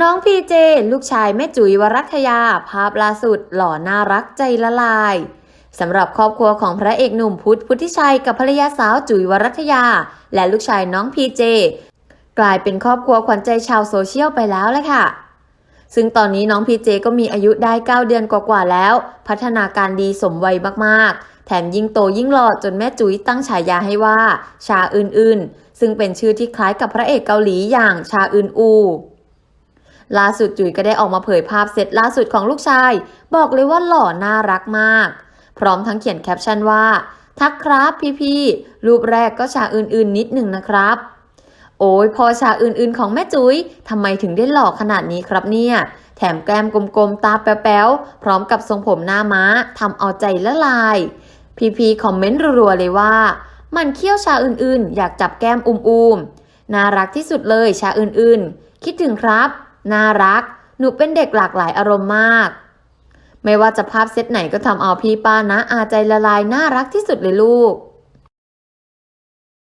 น้องพีเจ ลูกชายแม่จุ๋ยวรัตยา ภาพล่าสุดหล่อน่ารักใจละลายสำหรับครอบครัวของพระเอกหนุ่มพุทธพุทธิชัยกับภรรยาสาวจุ๋ยวรัตยา และลูกชายน้องพีเจ กลายเป็นครอบครัวขวัญใจชาวโซเชียลไปแล้วแหละค่ะ ซึ่งตอนนี้น้องพีเจก็มีอายุได้ 9 เดือนกว่าๆแล้ว พัฒนาการดีสมวัยมากๆ แถมยิ่งโตยิ่งหล่อจนแม่จุ๋ยตั้งฉายาให้ว่า ชาอื่นๆ ซึ่งเป็นชื่อที่คล้ายกับพระเอกเกาหลีอย่างชาอื่นอู ล่าสุดจุ๋ยก็ได้ออกมาเผยภาพเซตล่าสุดของลูกชาย บอกเลยว่าหล่อน่ารักมาก พร้อมทั้งเขียนแคปชั่นว่า ทักครับพี่ๆรูปแรกก็ชาอื่นๆ นิดหนึ่งนะครับ โอ้ยพอฉาอื่นๆ ของแม่จุ๋ยทำไมถึงได้หล่อขนาดนี้ครับเนี่ย แถมแก้มกลมๆ ตาแป๊วๆ พร้อมกับทรงผมหน้าม้าทำเอาใจละลาย พีๆคอมเมนต์รัวๆเลยว่า มันเคี้ยวชาอื่นๆ อยากจับแก้มอุ้มๆน่ารักที่สุดเลยชาอื่นๆ คิดถึงครับ น่ารัก หนูเป็นเด็กหลากหลายอารมณ์มาก ไม่ว่าจะภาพเซตไหนก็ทำเอาพี่ป้านะอาใจละลายน่ารักที่สุดเลยลูก